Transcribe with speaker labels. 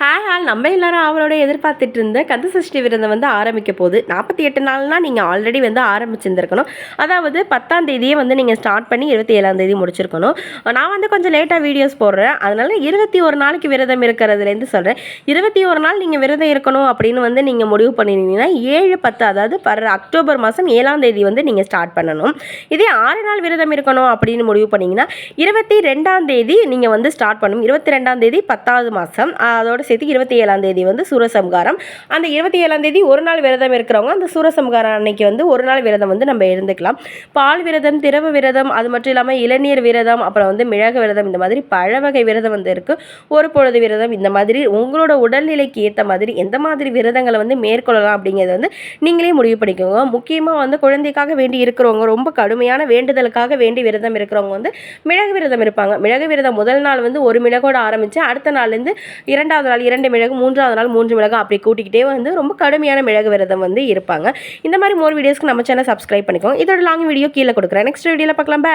Speaker 1: Hi நம்ம எல்லாரும் அவரோட எதிர்பார்த்துட்டு இருந்த கந்த சஷ்டி விரதம் வந்து ஆரம்பிக்க போகுது. நாற்பத்தி எட்டு நாள்னா நீங்கள் ஆல்ரெடி வந்து ஆரம்பிச்சிருந்துருக்கணும். அதாவது பத்தாம் தேதியே வந்து நீங்கள் ஸ்டார்ட் பண்ணி இருபத்தி ஏழாம் தேதி முடிச்சிருக்கணும். நான் வந்து கொஞ்சம் லேட்டாக வீடியோஸ் போடுறேன். அதனால இருபத்தி ஒரு நாளைக்கு விரதம் இருக்கிறதுலேருந்து சொல்கிறேன் இருபத்தி ஒரு நாள் நீங்கள் விரதம் இருக்கணும் அப்படின்னு வந்து நீங்கள் முடிவு பண்ணிருந்தீங்கன்னா ஏழு பத்து அதாவது பர் அக்டோபர் மாதம் ஏழாம் தேதி வந்து நீங்கள் ஸ்டார்ட் பண்ணணும். இதே ஆறு நாள் விரதம் இருக்கணும் அப்படின்னு முடிவு பண்ணிங்கன்னா இருபத்தி ரெண்டாம் தேதி நீங்கள் வந்து ஸ்டார்ட் பண்ணணும். இருபத்தி ரெண்டாம் தேதி பத்தாவது மாதம். அதோட சேர்த்து இருபத்தி ஏழாம் தேதி வந்து சூரசம்காரம் அந்த இருபத்தி ஏழாம் தேதி ஒரு நாள் விரதம் இருக்கிறவங்க அந்த சூரசம்காரம் அன்னைக்கு வந்து ஒரு நாள் விரதம் வந்து நம்ம இருந்துக்கலாம். பால் விரதம் திரவ விரதம் அது மட்டும் இல்லாமல் இளநீர் விரதம் அப்புறம் வந்து மிளகு விரதம் இந்த மாதிரி பழ வகை விரதம் வந்து இருக்குது ஒரு பொழுது விரதம் இந்த மாதிரி உங்களோட உடல்நிலைக்கு ஏற்ற மாதிரி எந்த மாதிரி விரதங்களை வந்து மேற்கொள்ளலாம் அப்படிங்கிறத வந்து நீங்களே முடிவு பண்ணிக்கோங்க. முக்கியமாக வந்து குழந்தைக்காக வேண்டி இருக்கிறவங்க ரொம்ப கடுமையான வேண்டுதலுக்காக வேண்டி விரதம் இருக்கிறவங்க வந்து மிளகு விரதம் இருப்பாங்க. மிளகு விரதம் முதல் நாள் வந்து ஒரு மிளகோட ஆரம்பித்து அடுத்த நாள்லேருந்து இரண்டாவது நாள் இரண்டு மிளகு மூன்றாவது நாள் மூன்று மிளகு அப்படி கூட்டிக்கிட்டே வந்து ரொம்ப கடுமையான மிளகு விரதம் வந்து இருப்பாங்க. இந்த மாதிரி மோர் வீடியோஸ்க்கு நம்ம சேனல் சப்ஸ்கிரைப் பண்ணிக்கோங்க. இதோட லாங் வீடியோ கீழே கொடுக்குறேன். நெக்ஸ்ட் வீடியோவில் பார்க்கலாம். பே